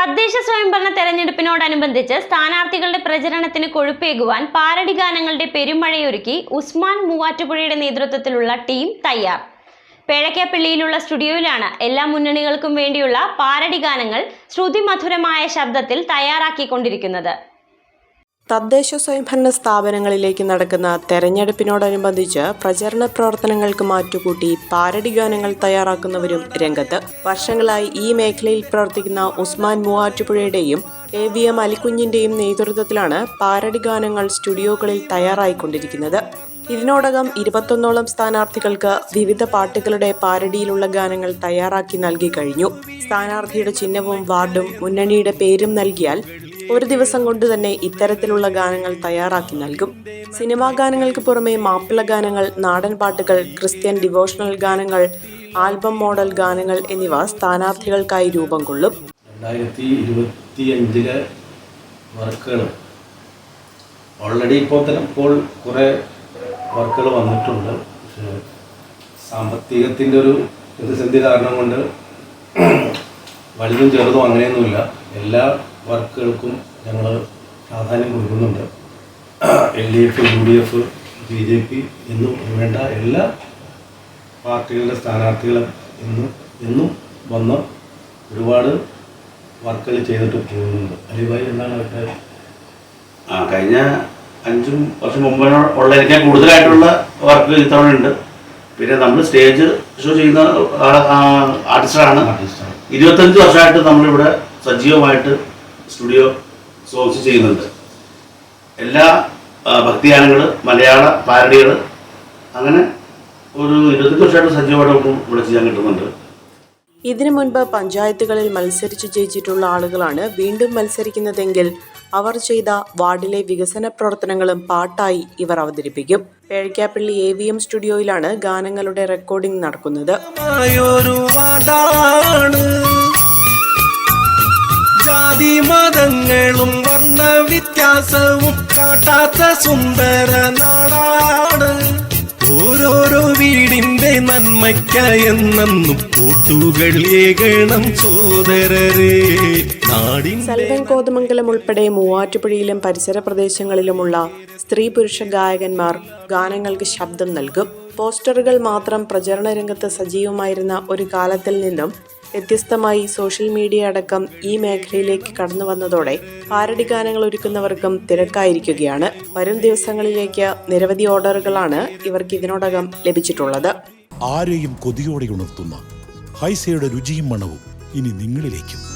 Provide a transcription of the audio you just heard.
തദ്ദേശ സ്വയംഭരണ തെരഞ്ഞെടുപ്പിനോടനുബന്ധിച്ച് സ്ഥാനാർത്ഥികളുടെ പ്രചരണത്തിന് കൊഴുപ്പേകുവാൻ പാരടി ഗാനങ്ങളുടെ പെരുമഴയൊരുക്കി ഉസ്മാൻ മൂവാറ്റുപുഴയുടെ നേതൃത്വത്തിലുള്ള ടീം തയ്യാർ. പേഴക്കപ്പള്ളിയിലുള്ള സ്റ്റുഡിയോയിലാണ് എല്ലാ മുന്നണികൾക്കും വേണ്ടിയുള്ള പാരടി ഗാനങ്ങൾ ശ്രുതിമധുരമായ ശബ്ദത്തിൽ തയ്യാറാക്കിക്കൊണ്ടിരിക്കുന്നത്. തദ്ദേശ സ്വയംഭരണ സ്ഥാപനങ്ങളിലേക്ക് നടക്കുന്ന തെരഞ്ഞെടുപ്പിനോടനുബന്ധിച്ച് പ്രചരണ പ്രവർത്തനങ്ങൾക്ക് മാറ്റുകൂട്ടി പാരഡി ഗാനങ്ങൾ തയ്യാറാക്കുന്നവരും രംഗത്ത്. വർഷങ്ങളായി ഈ മേഖലയിൽ പ്രവർത്തിക്കുന്ന ഉസ്മാൻ മൂവാറ്റുപുഴയുടെയും എ വി എം അലിക്കുഞ്ഞിന്റെയും നേതൃത്വത്തിലാണ് പാരഡി ഗാനങ്ങൾ സ്റ്റുഡിയോകളിൽ തയ്യാറായിക്കൊണ്ടിരിക്കുന്നത്. ഇതിനോടകം ഇരുപത്തൊന്നോളം സ്ഥാനാർത്ഥികൾക്ക് വിവിധ പാട്ടുകളുടെ പാരഡിയിലുള്ള ഗാനങ്ങൾ തയ്യാറാക്കി നൽകി കഴിഞ്ഞു. സ്ഥാനാർത്ഥിയുടെ ചിഹ്നവും വാർഡും മുന്നണിയുടെ പേരും നൽകിയാൽ ഒരു ദിവസം കൊണ്ട് തന്നെ ഇത്തരത്തിലുള്ള ഗാനങ്ങൾ തയ്യാറാക്കി നൽകും. സിനിമാ ഗാനങ്ങൾക്ക് പുറമെ മാപ്പിള ഗാനങ്ങൾ നാടൻ പാട്ടുകൾ ക്രിസ്ത്യൻ ഡിവോഷണൽ ഗാനങ്ങൾ ആൽബം മോഡൽ ഗാനങ്ങൾ എന്നിവ സ്ഥാനാർത്ഥികൾക്കായി രൂപം കൊള്ളും. രണ്ടായിരത്തി ഇരുപത്തി അഞ്ചിലെ വർക്കുകൾ. ഓൾറെഡി ഇപ്പോൾ തന്നെ ഇപ്പോൾ കുറേ വർക്കുകൾ വന്നിട്ടുണ്ട്. പക്ഷേ സാമ്പത്തികത്തിന്റെ ഒരു പ്രതിസന്ധി കാരണം കൊണ്ട് വലുതും ചെറുതും അങ്ങനെയൊന്നുമില്ല. എല്ലാ വർക്കുകൾക്കും ഞങ്ങൾ പ്രാധാന്യം കൊടുക്കുന്നുണ്ട്. L D F U D F B J P എന്നും വേണ്ട എല്ലാ പാർട്ടികളുടെ സ്ഥാനാർത്ഥികളും ഇന്നും എന്നും വന്ന് ഒരുപാട് വർക്കുകൾ ചെയ്തിട്ട് പോകുന്നുണ്ട്. അലിബായി എന്താണ് അഭിപ്രായം ആ കഴിഞ്ഞ അഞ്ചും വർഷം മുമ്പ് ഉള്ളതിനേക്കാൾ കൂടുതലായിട്ടുള്ള വർക്ക് ഇത്തവണ ഉണ്ട്. പിന്നെ നമ്മൾ സ്റ്റേജ് ഷോ ചെയ്യുന്ന ആർട്ടിസ്റ്റാണ്. ഇരുപത്തഞ്ച് വർഷമായിട്ട് നമ്മളിവിടെ സജീവമായിട്ട് സ്റ്റുഡിയോ സോങ്സ് ചെയ്യുന്നുണ്ട്. എല്ലാ ഭക്തിയാനങ്ങൾ ഭക്തിഗാനങ്ങൾ മലയാള പാരഡികൾ അങ്ങനെ ഒരു ഇരുപത്തഞ്ച് വർഷമായിട്ട് സജീവമായിട്ട് ഇവിടെ ചെയ്യാൻ കിട്ടുന്നുണ്ട്. ഇതിനു മുൻപ് പഞ്ചായത്തുകളിൽ മത്സരിച്ച് ജയിച്ചിട്ടുള്ള ആളുകളാണ് വീണ്ടും മത്സരിക്കുന്നതെങ്കിൽ അവർ ചെയ്ത വാർഡിലെ വികസന പ്രവർത്തനങ്ങളും പാട്ടായി ഇവർ അവതരിപ്പിക്കും. പേഴിക്കാപ്പള്ളി എ വി എം സ്റ്റുഡിയോയിലാണ് ഗാനങ്ങളുടെ റെക്കോർഡിംഗ് നടക്കുന്നത്. ജാതി മതങ്ങളും വർണ വ്യത്യാസവും കാട്ടാത്ത സുന്ദര നാടാണ്. ഓരോരോ വീടിന്റെ നന്മയ്ക്കയെന്നും കൂട്ടുകൾ ഏകണം സോദരേ സൽവം കോതമംഗലം ഉൾപ്പെടെ മൂവാറ്റുപുഴയിലും പരിസര പ്രദേശങ്ങളിലുമുള്ള സ്ത്രീ പുരുഷ ഗായകന്മാർ ഗാനങ്ങൾക്ക് ശബ്ദം നൽകും. പോസ്റ്ററുകൾ മാത്രം പ്രചരണ രംഗത്ത് സജീവമായിരുന്ന ഒരു കാലത്തിൽ നിന്നും വ്യത്യസ്തമായി സോഷ്യൽ മീഡിയ അടക്കം ഈ മേഖലയിലേക്ക് കടന്നു വന്നതോടെ പാരടി ഗാനങ്ങൾ ഒരുക്കുന്നവർക്കും തിരക്കായിരിക്കുകയാണ്. വരും ദിവസങ്ങളിലേക്ക് നിരവധി ഓർഡറുകളാണ് ഇവർക്ക് ഇതിനോടകം ലഭിച്ചിട്ടുള്ളത്. ആരെയും കൊതിയോടെ ഉണർത്തുന്ന ഹൈസയുടെ രുചിയും മണവും ഇനി നിങ്ങളിലേക്കും.